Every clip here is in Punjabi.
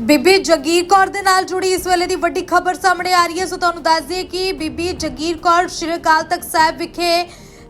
ਬੀਬੀ ਜਗੀਰ ਕੌਰ ਦੇ ਨਾਲ ਜੁੜੀ ਇਸ ਵੇਲੇ ਦੀ ਵੱਡੀ ਖਬਰ ਸਾਹਮਣੇ ਆ ਰਹੀ ਹੈ। ਸੋ ਤੁਹਾਨੂੰ ਦੱਸ ਦਈਏ ਕਿ ਬੀਬੀ ਜਗੀਰ ਕੌਰ ਸ਼੍ਰੀ ਅਕਾਲ ਤਖਤ ਸਾਹਿਬ ਵਿਖੇ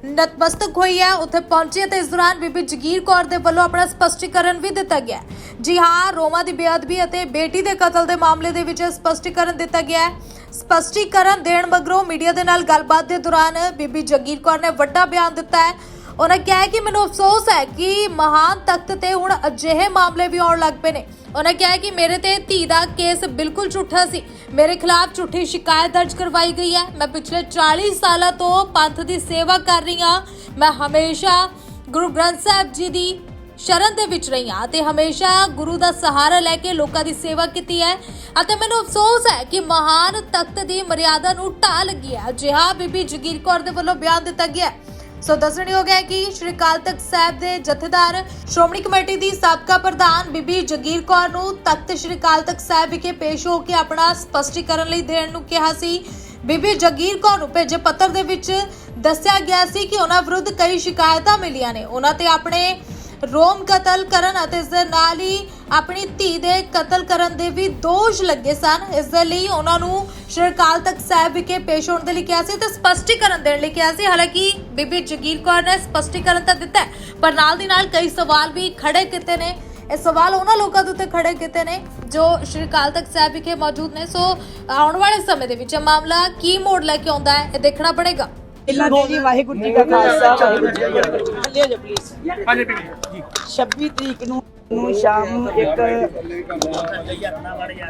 ਨਤਮਸਤਕ ਹੋਈ ਹੈ। ਉੱਥੇ ਪਹੁੰਚੀ ਤੇ ਇਸ ਦੌਰਾਨ ਬੀਬੀ ਜਗੀਰ ਕੌਰ ਦੇ ਵੱਲੋਂ ਆਪਣਾ ਸਪਸ਼ਟੀਕਰਨ ਵੀ ਦਿੱਤਾ ਗਿਆ ਜੀ ਹਾਂ, ਰੋਮਾ ਦੀ ਬੇਅਦਬੀ ਅਤੇ ਬੇਟੀ ਦੇ ਕਤਲ ਦੇ ਮਾਮਲੇ ਦੇ ਵਿੱਚ ਸਪਸ਼ਟੀਕਰਨ ਦਿੱਤਾ ਗਿਆ ਹੈ। ਸਪਸ਼ਟੀਕਰਨ ਦੇਣ ਮਗਰੋਂ ਮੀਡੀਆ ਦੇ ਨਾਲ ਗੱਲਬਾਤ ਦੇ ਦੌਰਾਨ ਬੀਬੀ ਜਗੀਰ ਕੌਰ ਨੇ ਵੱਡਾ ਬਿਆਨ ਦਿੱਤਾ ਹੈ। ਉਹਨਾਂ ਕਿਹਾ ਕਿ ਮੈਨੂੰ ਅਫਸੋਸ ਹੈ ਕਿ ਮਹਾਨ ਤਖਤ ਤੇ ਹੁਣ ਅਜਿਹੇ ਮਾਮਲੇ ਵੀ ਆਉਣ ਲੱਗ ਪਏ ਨੇ। ਉਹਨਾਂ ਕਿਹਾ ਕਿ ਮੇਰੇ ਤੇ ਧੀ ਦਾ ਕੇਸ ਬਿਲਕੁਲ ਝੂਠਾ ਸੀ। ਮੇਰੇ ਖਿਲਾਫ ਝੂਠੀ ਸ਼ਿਕਾਇਤ ਦਰਜ ਕਰਵਾਈ ਗਈ ਹੈ। ਮੈਂ ਪਿਛਲੇ 40 ਸਾਲਾਂ ਤੋਂ ਪੰਥ ਦੀ ਸੇਵਾ ਕਰ ਰਹੀ ਹਾਂ। ਮੈਂ ਹਮੇਸ਼ਾ ਗੁਰੂ ਗ੍ਰੰਥ ਸਾਹਿਬ ਜੀ ਦੀ ਸ਼ਰਨ ਦੇ ਵਿੱਚ ਰਹੀ ਹਾਂ ਤੇ ਹਮੇਸ਼ਾ ਗੁਰੂ ਦਾ ਸਹਾਰਾ ਲੈ ਕੇ ਲੋਕਾਂ ਦੀ ਸੇਵਾ ਕੀਤੀ ਹੈ ਅਤੇ ਮੈਨੂੰ ਅਫਸੋਸ ਹੈ ਕਿ ਮਹਾਨ ਤਖਤ ਦੀ ਮਰਿਆਦਾ ਨੂੰ ਢਾਹ ਲੱਗੀ ਹੈ। ਅਜਿਹਾ ਬੀਬੀ ਜਗੀਰ ਕੌਰ ਦੇ ਵੱਲੋਂ ਬਿਆਨ ਦਿੱਤਾ ਗਿਆ ਹੈ। ਸੋ ਦੱਸਣਯੋਗ ਹੈ ਕਿ ਸ਼੍ਰੀ ਅਕਾਲ ਤਖਤ ਸਾਹਿਬ ਦੇ ਜਥੇਦਾਰ, ਸ਼੍ਰੋਮਣੀ ਕਮੇਟੀ ਦੀ ਸਾਬਕਾ ਪ੍ਰਧਾਨ ਬੀਬੀ ਜਗੀਰ ਕੌਰ ਨੂੰ ਤਖਤ ਸ਼੍ਰੀ ਅਕਾਲ ਤਖਤ ਸਾਹਿਬ ਵਿਖੇ ਪੇਸ਼ ਹੋ ਕੇ ਆਪਣਾ ਸਪਸ਼ਟੀਕਰਨ ਲਈ ਦੇਣ ਨੂੰ ਕਿਹਾ ਸੀ। ਬੀਬੀ ਜਗੀਰ ਕੌਰ ਨੂੰ ਭੇਜੇ ਪੱਤਰ ਦੇ ਵਿੱਚ ਦੱਸਿਆ ਗਿਆ ਸੀ ਕਿ ਉਹਨਾਂ ਵਿਰੁੱਧ ਕਈ ਸ਼ਿਕਾਇਤਾਂ ਮਿਲੀਆਂ ਨੇ। ਉਹਨਾਂ ਤੇ ਆਪਣੇ ਰੋਮ ਕਤਲ ਕਰਨ ਅਤੇ ਇਸ ਦੇ ਨਾਲ ਹੀ ਆਪਣੀ ਧੀ ਦੇ ਕਤਲ ਕਰਨ ਦੇ ਵੀ ਦੋਸ਼ ਲੱਗੇ ਸਨ। ਇਸ ਦੇ ਲਈ ਉਹਨਾਂ ਨੂੰ ਸ਼੍ਰੀ ਅਕਾਲ ਸਾਹਿਬ ਵਿਖੇ ਪੇਸ਼ ਹੋਣ ਦੇ ਲਈ ਕਿਹਾ ਸੀ ਤੇ ਸਪਸ਼ਟੀਕਰਨ ਦੇਣ ਲਈ ਕਿਹਾ ਸੀ। ਹਾਲਾਂਕਿ ਬੀਬੀ ਜਗੀਰ ਕੌਰ ਨੇ ਸਪਸ਼ਟੀਕਰਨ ਤਾਂ ਦਿੱਤਾ ਹੈ, ਪਰ ਨਾਲ ਦੀ ਨਾਲ ਕਈ ਸਵਾਲ ਵੀ ਖੜੇ ਕੀਤੇ ਨੇ। ਇਹ ਸਵਾਲ ਉਹਨਾਂ ਲੋਕਾਂ ਦੇ ਉੱਤੇ ਖੜੇ ਕੀਤੇ ਨੇ ਜੋ ਸ਼੍ਰੀ ਅਕਾਲ ਤਖਤ ਸਾਹਿਬ ਵਿਖੇ ਮੌਜੂਦ ਨੇ। ਸੋ ਆਉਣ ਵਾਲੇ ਸਮੇਂ ਦੇ ਵਿੱਚ ਇਹ ਮਾਮਲਾ ਕੀ ਮੋੜ ਲੈ ਕੇ ਆਉਂਦਾ ਹੈ ਇਹ ਦੇਖਣਾ ਪੜੇਗਾ। ਪਹਿਲਾਂ ਤੇ ਜੀ ਵਾਹਿਗੁਰੂ ਜੀ ਕਾ ਖਾਲਸਾ ਵਾਹਿਗੁਰੂ ਜੀ ਕੀ ਫਤਿਹ। ਥੱਲੇ ਹੋ ਜਾ ਪਲੀਜ਼ ਹਾਂਜੀ ਬੀਬੀ ਜੀ 26 ਤਰੀਕ ਨੂੰ ਨੂੰ ਸ਼ਾਮ ਨੂੰ ਇੱਕ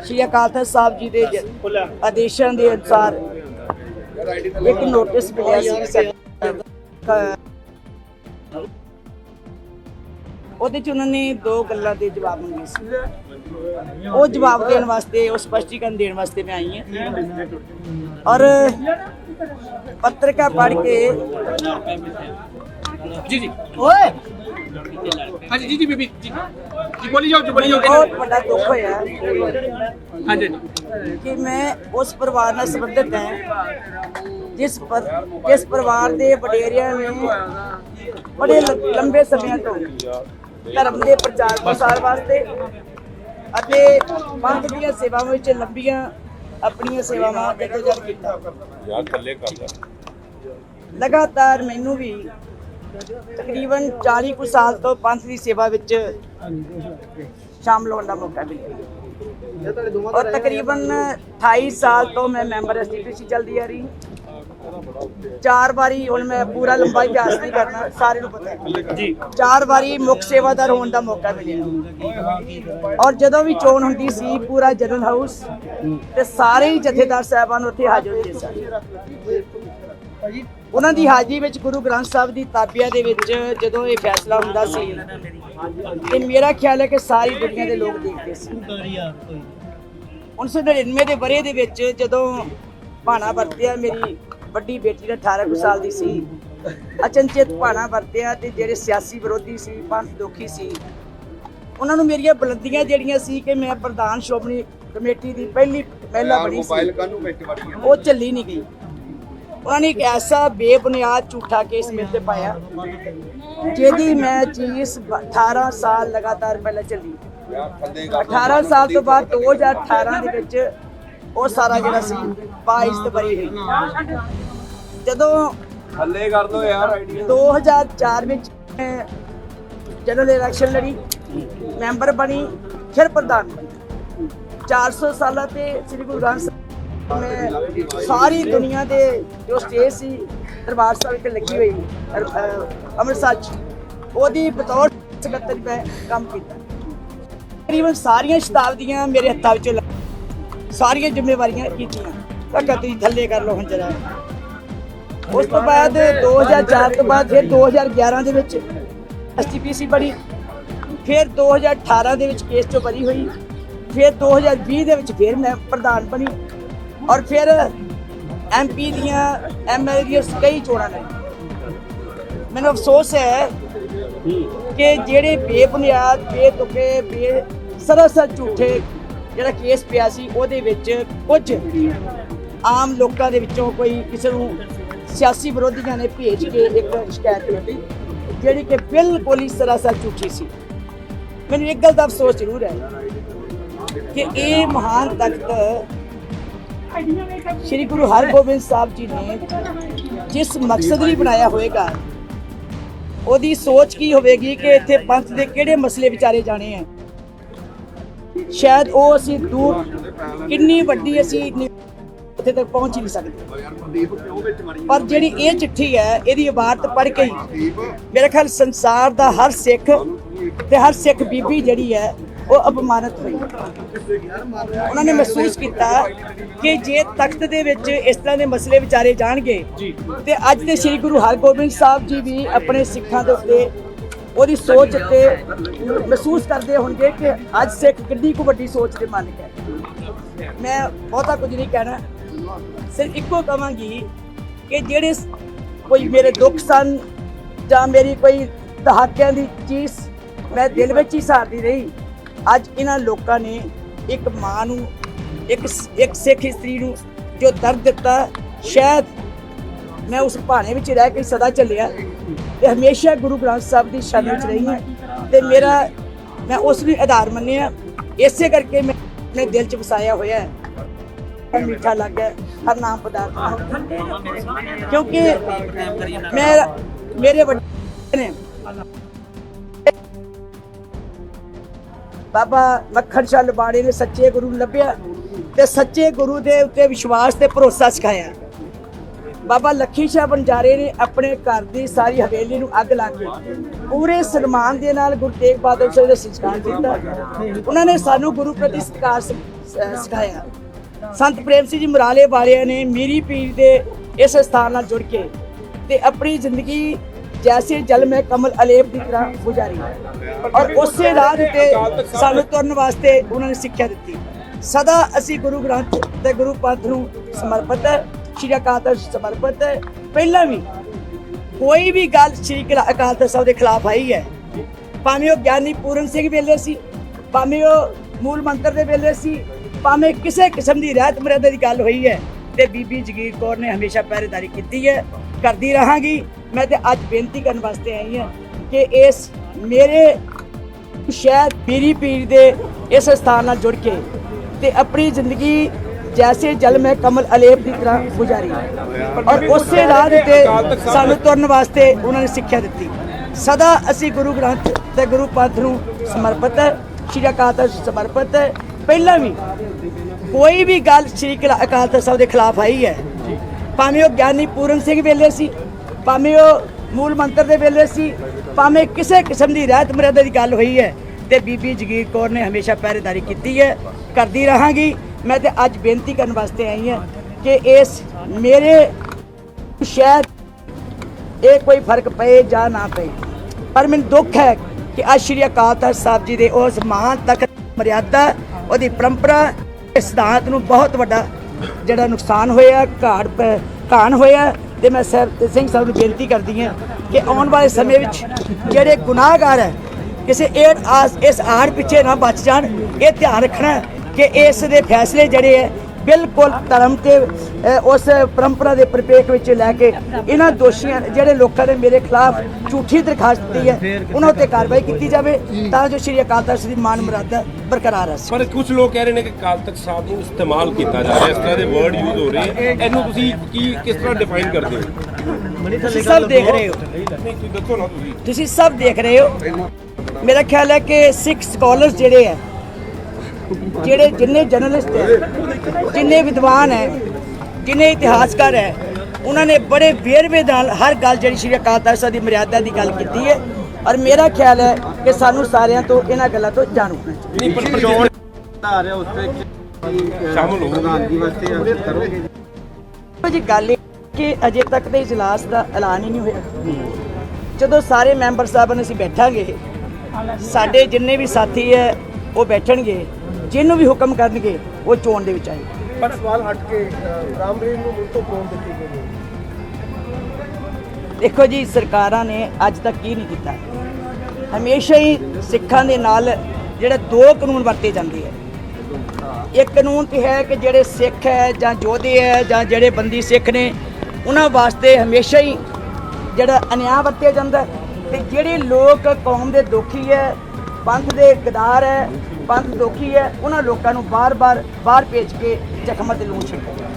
ਸ਼੍ਰੀ ਅਕਾਲ ਤਖਤ ਸਾਹਿਬ ਜੀ ਦੇ ਜ- ਆਦੇਸ਼ਾਂ ਦੇ ਅਨੁਸਾਰ ਇੱਕ ਨੋਟਿਸ ਮਿਲਿਆ ਸੀ ਸਾਡੇ- ਉਹਦੇ ਚ ਉਹਨਾਂ ਨੇ ਦੋ ਗੱਲਾਂ ਦੇ ਜਵਾਬ ਮੰਗੇ ਸੀ। ਉਹ ਜਵਾਬ ਦੇਣ ਵਾਸਤੇ ਉਹ ਸਪਸ਼ਟੀਕਰਨ ਦੇਣ ਵਾਸਤੇ ਮੈਂ ਆਈ ਹਾਂ। ਔਰ ਪੱਤਰਿਕਾ ਪੜ੍ਹ ਕੇ ਜੀ ਜੀ ਓਏ ਹਾਂਜੀ ਜੀ ਜੀ ਬੀਬੀ ਜੀ ਜੀ ਬੋਲੀ ਜਾਓ ਜੀ ਬੋਲੀ ਜਾਓ ਬਹੁਤ ਵੱਡਾ ਦੁੱਖ ਹੋਇਆ ਹਾਂਜੀ ਕਿ ਮੈਂ ਉਸ ਪਰਿਵਾਰ ਨਾਲ ਸੰਬੰਧਿਤ ਹਾਂ ਜਿਸ ਪਰ ਜਿਸ ਪਰਿਵਾਰ ਦੇ ਵਡੇਰਿਆਂ ਨੇ ਬੜੇ ਲੰਬੇ ਸਮੇਂ ਤੋਂ ਧਰਮ ਦੇ ਪ੍ਰਚਾਰ ਪ੍ਰਸਾਰ ਵਾਸਤੇ ਅਤੇ ਪੰਥ ਦੀਆਂ ਸੇਵਾਵਾਂ ਵਿੱਚ ਲੰਬੀਆਂ ਆਪਣੀਆਂ ਸੇਵਾਵਾਂ ਜਦੋਜਦ ਕੀਤਾ। ਯਾਰ ਥੱਲੇ ਕਰ ਲੈ ਲਗਾਤਾਰ ਮੈਨੂੰ ਵੀ ਤਕਰੀਬਨ 40 ਕੁ ਸਾਲ ਤੋਂ ਪੰਥ ਦੀ ਸੇਵਾ ਵਿੱਚ ਸ਼ਾਮਲ ਹੋਣ ਦਾ ਮੌਕਾ ਮਿਲਿਆ। ਔਰ ਤਕਰੀਬਨ 28 ਸਾਲ ਤੋਂ ਮੈਂ ਮੈਂਬਰ ਐਸਟੀਪੀਸੀ ਚੱਲਦੀ ਆ ਰਹੀ। ਚਾਰ ਵਾਰੀ ਹੁਣ ਮੈਂ ਪੂਰਾ ਲੰਬਾ ਇਤਿਹਾਸ ਨਹੀਂ ਕਰਨਾ ਸਾਰੇ ਨੂੰ ਪਤਾ ਹੈ। ਜੀ ਚਾਰ ਵਾਰੀ ਮੁੱਖ ਸੇਵਾਦਾਰ ਹੋਣ ਦਾ ਮੌਕਾ ਮਿਲਿਆ। ਔਰ ਜਦੋਂ ਵੀ ਚੋਣ ਹੁੰਦੀ ਸੀ, ਪੂਰਾ ਜਨਰਲ ਹਾਊਸ ਤੇ ਸਾਰੇ ਹੀ ਜਥੇਦਾਰ ਸਾਹਿਬਾਨ ਉੱਥੇ ਹਾਜ਼ਰ ਹੁੰਦੇ ਸਨ। ਉਹਨਾਂ ਦੀ ਹਾਜ਼ਰੀ ਵਿੱਚ ਗੁਰੂ ਗ੍ਰੰਥ ਸਾਹਿਬ ਦੀ ਤਾਬਿਆ ਦੇ ਵਿੱਚ ਜਦੋਂ ਇਹ ਫੈਸਲਾ ਹੁੰਦਾ ਸੀ, ਤੇ ਮੇਰਾ ਖਿਆਲ ਹੈ ਕਿ ਸਾਰੀ ਦੁਨੀਆ ਦੇ ਲੋਕ ਦੇਖਦੇ ਸੀ। 1999 ਦੇ ਬਰੇ ਦੇ ਵਿੱਚ ਜਦੋਂ ਭਾਣਾ ਵਰਤਿਆ, ਮੇਰੀ ਵੱਡੀ ਬੇਟੀ ਦਾ 18 ਕੁ ਸਾਲ ਦੀ ਸੀ। ਅਚਨਚੇਤ ਭਾਣਾ ਵਰਤਿਆ ਤੇ ਜਿਹੜੇ ਸਿਆਸੀ ਵਿਰੋਧੀ ਸੀ ਪੰਥ ਦੁਖੀ ਸੀ ਉਹਨਾਂ ਨੂੰ ਮੇਰੀਆਂ ਬੁਲੰਦੀਆਂ ਜਿਹੜੀਆਂ ਸੀ ਕਿ ਮੈਂ ਪ੍ਰਧਾਨ ਸ਼੍ਰੋਮਣੀ ਕਮੇਟੀ ਦੀ ਪਹਿਲੀ ਪਹਿਲਾ ਬਣੀ ਸੀ। ਕਾਨੂੰ ਵਿੱਚ ਵੜ ਉਹ ਚੱਲੀ ਨਹੀਂ ਗਈ। ਉਹਨਾਂ ਨੇ ਇੱਕ ਐਸਾ ਬੇਬੁਨਿਆਦ ਝੂਠਾ ਕੇਸ ਮੇਰੇ ਤੇ ਪਾਇਆ ਜਿਹਦੀ ਮੈਂ ਚੀਜ਼ 18 ਸਾਲ ਲਗਾਤਾਰ ਪਹਿਲਾਂ ਚੱਲੀ ਯਾਰ ਥੱਲੇ ਕਰ 18 ਸਾਲ ਤੋਂ ਬਾਅਦ 2018 ਦੇ ਵਿੱਚ ਉਹ ਸਾਰਾ ਜਿਹੜਾ ਸੀ ਬਾਈਸ ਤੇ ਬਰੀ ਹੋਈ। ਜਦੋਂ ਥੱਲੇ ਕਰ ਦੋ ਯਾਰ ਆਈਡੀਆ। 2004 ਵਿੱਚ ਮੈਂ ਜਨਰਲ ਇਲੈਕਸ਼ਨ ਲੜੀ ਮੈਂਬਰ ਬਣੀ ਫਿਰ ਪ੍ਰਧਾਨ ਬਣੀ। 400 ਸਾਲਾਂ ਤੇ ਸ੍ਰੀ ਗੁਰੂ ਗ੍ਰੰਥ ਸਾਹਿਬ ਮੈਂ ਸਾਰੀ ਦੁਨੀਆ ਦੇ ਜੋ ਸਟੇਜ ਸੀ ਦਰਬਾਰ ਸਾਹਿਬ ਤੇ ਲੱਗੀ ਹੋਈ ਅੰਮ੍ਰਿਤਸਰ 'ਚ ਉਹਦੀ ਬਤੌਰ ਸਕੱਤਰ ਮੈਂ ਕੰਮ ਕੀਤਾ। ਤਕਰੀਬਨ ਸਾਰੀਆਂ ਸ਼ਤਾਬਦੀਆਂ ਮੇਰੇ ਹੱਥਾਂ ਵਿੱਚੋਂ ਸਾਰੀਆਂ ਜ਼ਿੰਮੇਵਾਰੀਆਂ ਕੀਤੀਆਂ। ਕਾਕਾ ਤੁਸੀਂ ਥੱਲੇ ਕਰ ਲਓ ਹੁਣ ਜਰਾ। ਉਸ ਤੋਂ ਬਾਅਦ 2004 ਤੋਂ ਬਾਅਦ ਫਿਰ 2011 ਦੇ ਵਿੱਚ ਐਸਟੀਪੀਸੀ ਬਣੀ। ਫਿਰ 2018 ਦੇ ਵਿੱਚ ਕੇਸ ਚੋਂ ਬਰੀ ਹੋਈ। ਫਿਰ 2020 ਦੇ ਵਿੱਚ ਫਿਰ ਮੈਂ ਪ੍ਰਧਾਨ ਬਣੀ। ਔਰ ਫਿਰ ਐਮਪੀ ਦੀਆਂ ਐਮਐਲਏ ਦੀਆਂ ਕਈ ਚੋਣਾਂ ਨੇ ਮੈਨੂੰ ਅਫਸੋਸ ਹੈ ਕਿ ਜਿਹੜੇ ਬੇਬੁਨਿਆਦ, ਬੇਤੁਕੇ, ਬੇ ਸਰਾਸਰ ਝੂਠੇ ਜਿਹੜਾ ਕੇਸ ਪਿਆ ਸੀ, ਉਹਦੇ ਵਿੱਚ ਕੁਝ ਆਮ ਲੋਕਾਂ ਦੇ ਵਿੱਚੋਂ ਕੋਈ ਕਿਸੇ ਨੂੰ ਸਿਆਸੀ ਵਿਰੋਧੀਆਂ ਨੇ ਭੇਜ ਕੇ ਇੱਕ ਸ਼ਿਕਾਇਤ ਦਿੱਤੀ, ਜਿਹੜੀ ਕਿ ਬਿਲਕੁਲ ਹੀ ਸਰਾਸਰ ਝੂਠੀ ਸੀ। ਮੈਨੂੰ ਇੱਕ ਗੱਲ ਦਾ ਅਫਸੋਸ ਜ਼ਰੂਰ ਹੈ ਕਿ ਇਹ ਮਹਾਨ ਤਖਤ ਸ੍ਰੀ ਗੁਰੂ ਹਰਗੋਬਿੰਦ ਸਾਹਿਬ ਜੀ ਨੇ ਜਿਸ ਮਕਸਦ ਲਈ ਬਣਾਇਆ ਹੋਵੇਗਾ ਉਹਦੀ ਸੋਚ ਕੀ ਹੋਵੇਗੀ ਕਿ ਇੱਥੇ ਪੰਥ ਦੇ ਕਿਹੜੇ ਮਸਲੇ ਵਿਚਾਰੇ ਜਾਣੇ ਆ? ਸ਼ਾਇਦ ਉਹ ਅਸੀਂ ਦੂਰ ਕਿੰਨੀ ਵੱਡੀ ਅਸੀਂ ਉੱਥੇ ਤੱਕ ਪਹੁੰਚ ਹੀ ਨਹੀਂ ਸਕਦੇ। ਪਰ ਜਿਹੜੀ ਇਹ ਚਿੱਠੀ ਹੈ ਇਹਦੀ ਇਬਾਰਤ ਪੜ੍ਹ ਕੇ ਹੀ ਮੇਰੇ ਖਿਆਲ ਸੰਸਾਰ ਦਾ ਹਰ ਸਿੱਖ ਤੇ ਹਰ ਸਿੱਖ ਬੀਬੀ ਜਿਹੜੀ ਹੈ ਉਹ ਅਪਮਾਨਿਤ ਹੋਈ। ਉਹਨਾਂ ਨੇ ਮਹਿਸੂਸ ਕੀਤਾ ਕਿ ਜੇ ਤਖਤ ਦੇ ਵਿੱਚ ਇਸ ਤਰ੍ਹਾਂ ਦੇ ਮਸਲੇ ਵਿਚਾਰੇ ਜਾਣਗੇ ਤੇ ਅੱਜ ਦੇ ਸ੍ਰੀ ਗੁਰੂ ਹਰਗੋਬਿੰਦ ਸਾਹਿਬ ਜੀ ਵੀ ਆਪਣੇ ਸਿੱਖਾਂ ਦੇ ਉੱਤੇ ਉਹਦੀ ਸੋਚ ਤੇ ਮਹਿਸੂਸ ਕਰਦੇ ਹੋਣਗੇ ਕਿ ਅੱਜ ਸਿੱਖ ਕਿੰਨੀ ਕੁ ਵੱਡੀ ਸੋਚ ਦੇ ਮਾਲਕ ਹੈ। ਮੈਂ ਬਹੁਤਾ ਕੁਝ ਨਹੀਂ ਕਹਿਣਾ। ਸਿਰਫ ਇੱਕੋ ਕਹਾਂਗੀ ਕਿ ਜਿਹੜੇ ਕੋਈ ਮੇਰੇ ਦੁੱਖ ਸਨ ਜਾਂ ਮੇਰੀ ਕੋਈ ਦਹਾਕਿਆਂ ਦੀ ਚੀਜ਼ ਮੈਂ ਦਿਲ ਵਿੱਚ ਹੀ ਸਾਰਦੀ ਰਹੀ, ਅੱਜ ਇਹਨਾਂ ਲੋਕਾਂ ਨੇ ਇੱਕ ਮਾਂ ਨੂੰ, ਇੱਕ ਇੱਕ ਸਿੱਖ ਇਸਤਰੀ ਨੂੰ ਜੋ ਦਰਦ ਦਿੱਤਾ, ਸ਼ਾਇਦ ਮੈਂ ਉਸ ਭਾਣੇ ਵਿੱਚ ਰਹਿ ਕੇ ਸਦਾ ਚੱਲਿਆ ਤੇ ਹਮੇਸ਼ਾ ਗੁਰੂ ਗ੍ਰੰਥ ਸਾਹਿਬ ਦੀ ਸ਼ਰਨ ਵਿੱਚ ਰਹੀ ਹਾਂ ਤੇ ਮੇਰਾ, ਮੈਂ ਉਸ ਨੂੰ ਆਧਾਰ ਮੰਨਿਆ, ਇਸੇ ਕਰਕੇ ਮੈਂ ਦਿਲ 'ਚ ਵਸਾਇਆ ਹੋਇਆ ਹੈ। ਹਰ ਮਿੱਠਾ ਲੱਗਾ ਹਰ ਨਾਮ ਪਦਾਰਥ। ਕਿਉਂਕਿ ਮੈਂ, ਮੇਰੇ ਵੱਡੇ ਨੇ ਬਾਬਾ ਮੱਖਣ ਸ਼ਾਹ ਲਬਾੜੀ ਨੇ ਸੱਚੇ ਗੁਰੂ ਲੱਭਿਆ ਤੇ ਸੱਚੇ ਗੁਰੂ ਦੇ ਉੱਤੇ ਵਿਸ਼ਵਾਸ ਤੇ ਭਰੋਸਾ ਸਿਖਾਇਆ ਬਾਬਾ ਲੱਖੀ ਸ਼ਾਹ ਬੰਜਾਰੇ ਨੇ ਆਪਣੇ ਘਰ ਦੀ ਸਾਰੀ ਹਵੇਲੀ ਨੂੰ ਅੱਗ ਲਾ ਕੇ ਪੂਰੇ ਸਨਮਾਨ ਦੇ ਨਾਲ ਗੁਰੂ ਤੇਗ ਬਹਾਦਰ ਸਾਹਿਬ ਦਾ ਸੰਸਕਾਰ ਕੀਤਾ। ਉਹਨਾਂ ਨੇ ਸਾਨੂੰ ਗੁਰੂ ਪ੍ਰਤੀ ਸਤਿਕਾਰ ਸਿਖਾਇਆ। ਸੰਤ ਪ੍ਰੇਮ ਸਿੰਘ ਜੀ ਮੁਰਾਲੇ ਵਾਲਿਆਂ ਨੇ ਮੀਰੀ ਪੀਰ ਦੇ ਇਸ ਸਥਾਨ ਨਾਲ ਜੁੜ ਕੇ ਤੇ ਆਪਣੀ ਜ਼ਿੰਦਗੀ ਜੈਸੇ ਜਲ ਮੈਂ ਕਮਲ ਅਲੇਪ ਦੀ ਤਰ੍ਹਾਂ ਗੁਜ਼ਾਰੀ। ਔਰ ਉਸੇ ਰਾਹ ਤੇ ਸਾਨੂੰ ਤੁਰਨ ਵਾਸਤੇ ਉਹਨਾਂ ਨੇ ਸਿੱਖਿਆ ਦਿੱਤੀ। ਸਦਾ ਅਸੀਂ ਗੁਰੂ ਗ੍ਰੰਥ ਤੇ ਗੁਰੂ ਪੰਥ ਨੂੰ ਸਮਰਪਿਤ ਹੈ, ਸ਼੍ਰੀ ਅਕਾਲ ਤਖਤ ਸਮਰਪਿਤ ਹੈ। ਪਹਿਲਾਂ ਵੀ ਕੋਈ ਵੀ ਗੱਲ ਸ਼੍ਰੀ ਅਕਾ- ਅਕਾਲ ਤਖਤ ਸਾਹਿਬ ਦੇ ਖਿਲਾਫ ਆਈ ਹੈ, ਭਾਵੇਂ ਉਹ ਗਿਆਨੀ ਪੂਰਨ ਸਿੰਘ ਵੇਲੇ ਸੀ, ਭਾਵੇਂ ਉਹ ਮੂਲ ਮੰਤਰ ਦੇ ਵੇਲੇ ਸੀ ਭਾਵੇਂ ਕਿਸੇ ਕਿਸਮ ਦੀ ਰਹਿਤ ਮਰਿਆਦਾ ਦੀ ਗੱਲ ਹੋਈ ਹੈ ਤੇ ਬੀਬੀ ਜਗੀਰ ਕੌਰ ਨੇ ਹਮੇਸ਼ਾ ਪਹਿਰੇਦਾਰੀ ਕੀਤੀ ਹੈ, ਕਰਦੀ ਰਹਾਂਗੀ। ਮੈਂ ਤੇ ਅੱਜ ਬੇਨਤੀ ਕਰਨ ਵਾਸਤੇ ਆਈ ਹਾਂ ਕਿ ਇਸ ਮੇਰੇ ਸ਼ਹਿਰ ਪੀਰੀ ਪੀਰ ਦੇ ਇਸ ਸਥਾਨ ਨਾਲ ਜੁੜ ਕੇ ਤੇ ਆਪਣੀ ਜ਼ਿੰਦਗੀ ਜੈਸੇ ਜਲ ਮੈਂ ਕਮਲ ਅਲੇਪ ਦੀ ਤਰ੍ਹਾਂ ਗੁਜ਼ਾਰੀ। ਔਰ ਉਸੇ ਰਾਹ ਤੇ ਸਾਨੂੰ ਤੁਰਨ ਵਾਸਤੇ ਉਹਨਾਂ ਨੇ ਸਿੱਖਿਆ ਦਿੱਤੀ। ਸਦਾ ਅਸੀਂ ਗੁਰੂ ਗ੍ਰੰਥ ਤੇ ਗੁਰੂ ਪੰਥ ਨੂੰ ਸਮਰਪਿਤ ਹੈ, ਸ਼੍ਰੀ ਅਕਾਲ ਤਖਤ ਸਮਰਪਿਤ ਹੈ ਪਹਿਲਾਂ ਵੀ ਕੋਈ ਵੀ ਗੱਲ ਸ਼੍ਰੀ ਅਕਾ- ਅਕਾਲ ਤਖਤ ਸਾਹਿਬ ਦੇ ਖਿਲਾਫ ਆਈ ਹੈ, ਭਾਵੇਂ ਉਹ ਗਿਆਨੀ ਪੂਰਨ ਸਿੰਘ ਵੇਲੇ ਸੀ, ਭਾਵੇਂ ਉਹ ਮੂਲ ਮੰਤਰ ਦੇ ਵੇਲੇ ਸੀ, ਭਾਵੇਂ ਕਿਸੇ ਕਿਸਮ ਦੀ ਰਹਿਤ ਮਰਿਆਦਾ ਦੀ ਗੱਲ ਹੋਈ ਹੈ, ਤੇ ਬੀਬੀ ਜਗੀਰ ਕੌਰ ਨੇ ਹਮੇਸ਼ਾ ਪਹਿਰੇਦਾਰੀ ਕੀਤੀ ਹੈ, ਕਰਦੀ ਰਹਾਂਗੀ। ਮੈਂ ਤੇ ਅੱਜ ਬੇਨਤੀ ਕਰਨ ਵਾਸਤੇ ਆਈ ਹਾਂ ਕਿ ਇਸ ਮੇਰੇ ਸ਼ਾਇਦ ਇਹ ਕੋਈ ਫ਼ਰਕ ਪਏ ਜਾਂ ਨਾ ਪਏ। ਪਰ ਮੈਨੂੰ ਦੁੱਖ ਹੈ ਕਿ ਅੱਜ ਸ਼੍ਰੀ ਅਕਾਲ ਤਖਤ ਸਾਹਿਬ ਜੀ ਦੇ ਉਸ ਮਹਾਨ ਤਖਤ ਮਰਿਆਦਾ ਉਹਦੀ ਪਰੰਪਰਾ ਸਿਧਾਂਤ ਨੂੰ ਬਹੁਤ ਵੱਡਾ ਜਿਹੜਾ ਨੁਕਸਾਨ ਹੋਇਆ, ਘਾੜ ਪ- ਘਾਣ ਹੋਇਆ ਤੇ ਮੈਂ ਸਰ ਸਿੰਘ ਸਾਹਿਬ ਨੂੰ ਬੇਨਤੀ ਕਰਦੀ ਹਾਂ ਕਿ ਆਉਣ ਵਾਲੇ ਸਮੇਂ ਵਿੱਚ ਜਿਹੜੇ ਗੁਨਾਹਗਾਰ ਹੈ, ਕਿਸੇ ਏਡ ਆਸ ਇਸ ਆੜ ਪਿੱਛੇ ਨਾ ਬਚ ਜਾਣ। ਇਹ ਧਿਆਨ ਰੱਖਣਾ ਕਿ ਇਸ ਦੇ ਫੈਸਲੇ ਜਿਹੜੇ ਹੈ ਬਿਲਕੁਲ ਧਰਮ ਤੇ ਉਸ ਪਰੰਪਰਾ ਦੇ ਪਰਿਪੇਖ ਵਿੱਚ ਲੈ ਕੇ ਇਹਨਾਂ ਦੋਸ਼ੀਆਂ ਜਿਹੜੇ ਲੋਕਾਂ ਨੇ ਮੇਰੇ ਖਿਲਾਫ ਝੂਠੀ ਦਰਖਾਸਤ ਦਿੱਤੀ ਹੈ ਉਹਨਾਂ ਉੱਤੇ ਕਾਰਵਾਈ ਕੀਤੀ ਜਾਵੇ ਤਾਂ ਜੋ ਸ਼੍ਰੀ ਅਕਾਲ ਤਖਤ ਦੀ ਮਾਨ ਮੁਰਾਦਾ ਬਰਕਰਾਰ ਰਹੇ। ਪਰ ਕੁਝ ਲੋਕ ਕਹਿ ਰਹੇ ਨੇ ਕਿ ਕਾਲ ਤਖਤ ਸਾਹਿਬ ਨੂੰ ਇਸਤੇਮਾਲ ਕੀਤਾ ਜਾ ਰਿਹਾ ਇਸ ਤਰ੍ਹਾਂ ਦੇ ਵਰਡ ਯੂਜ਼ ਹੋ ਰਹੇ ਇਹਨੂੰ ਤੁਸੀਂ ਕੀ ਕਿਸ ਤਰ੍ਹਾਂ ਡਿਫਾਈਨ ਕਰਦੇ ਹੋ? ਤੁਸੀਂ ਸਭ ਦੇਖ ਰਹੇ ਹੋ। ਤੁਸੀਂ ਸਭ ਦੇਖ ਰਹੇ ਹੋ। ਮੇਰਾ ਖਿਆਲ ਹੈ ਕਿ ਸਿੱਖ ਸਕਾਲਰਸ ਜਿਹੜੇ ਹੈ ਜਿਹੜੇ ਜਿੰਨੇ ਜਰਨਲਿਸਟ ਹੈ ਜਿੰਨੇ ਵਿਦਵਾਨ ਹੈ ਜਿੰਨੇ ਇਤਿਹਾਸਕਾਰ ਹੈ ਉਹਨਾਂ ਨੇ ਬੜੇ ਵੇਰਵੇ ਨਾਲ ਹਰ ਗੱਲ ਜਿਹੜੀ ਸ਼੍ਰੀ ਅਕਾਲ ਤਖਤ ਸਾਹਿਬ ਦੀ ਮਰਿਆਦਾ ਦੀ ਗੱਲ ਕੀਤੀ ਹੈ ਔਰ ਮੇਰਾ ਖਿਆਲ ਹੈ ਕਿ ਸਾਨੂੰ ਸਾਰਿਆਂ ਤੋਂ ਇਹਨਾਂ ਗੱਲਾਂ ਤੋਂ ਜਾਣੂ ਹੋਣਾ ਚਾਹੀਦਾ। ਆ ਰਿਹਾ ਉਸ ਤੇ। ਪ੍ਰਧਾਨਗੀ ਵਾਸਤੇ ਕਰੋਗੇ ਜੀ ਗੱਲ ਇਹ ਕਿ ਅਜੇ ਤੱਕ ਤੇ ਇਜਲਾਸ ਦਾ ਐਲਾਨ ਹੀ ਨਹੀਂ ਹੋਇਆ। ਜਦੋਂ ਸਾਰੇ ਮੈਂਬਰ ਸਾਹਿਬਾਨ ਅਸੀਂ ਬੈਠਾਂਗੇ ਸਾਡੇ ਜਿੰਨੇ ਵੀ ਸਾਥੀ ਹੈ ਉਹ ਬੈਠਣਗੇ ਜਿਹਨੂੰ ਵੀ ਹੁਕਮ ਕਰਨਗੇ ਉਹ ਚੋਣ ਦੇ ਵਿੱਚ ਆਏਗਾ। ਪਰ ਸਵਾਲ ਹਟ ਕੇ ਰਾਮਰੀਨ ਨੂੰ ਮੁਲਕ ਤੋਂ ਚੋਣ ਦਿੱਤੀ ਗਈ ਦੇਖੋ ਜੀ ਸਰਕਾਰਾਂ ਨੇ ਅੱਜ ਤੱਕ ਕੀ ਨਹੀਂ ਕੀਤਾ। ਹਮੇਸ਼ਾ ਹੀ ਸਿੱਖਾਂ ਦੇ ਨਾਲ ਜਿਹੜੇ ਦੋ ਕਾਨੂੰਨ ਵਰਤੇ ਜਾਂਦੇ ਹੈ ਇੱਕ ਕਾਨੂੰਨ ਤੇ ਹੈ ਕਿ ਜਿਹੜੇ ਸਿੱਖ ਹੈ ਜਾਂ ਯੋਧੇ ਹੈ ਜਾਂ ਜਿਹੜੇ ਬੰਦੀ ਸਿੱਖ ਨੇ ਉਹਨਾਂ ਵਾਸਤੇ ਹਮੇਸ਼ਾ ਹੀ ਜਿਹੜਾ ਅਨਿਆਂ ਵਰਤਿਆ ਜਾਂਦਾ ਤੇ ਜਿਹੜੇ ਲੋਕ ਕੌਮ ਦੇ ਦੁਖੀ ਹੈ ਪੰਥ ਦੇ ਗਦਾਰ ਹੈ, ਪੰਥ ਦੁਖੀ ਹੈ, ਉਹਨਾਂ ਲੋਕਾਂ ਨੂੰ ਬਾਰ-ਬਾਰ, ਬਾਹਰ ਭੇਜ ਕੇ ਜ਼ਖਮਾਂ ਤੇ ਲੂਣ ਛੱਡਿਆ।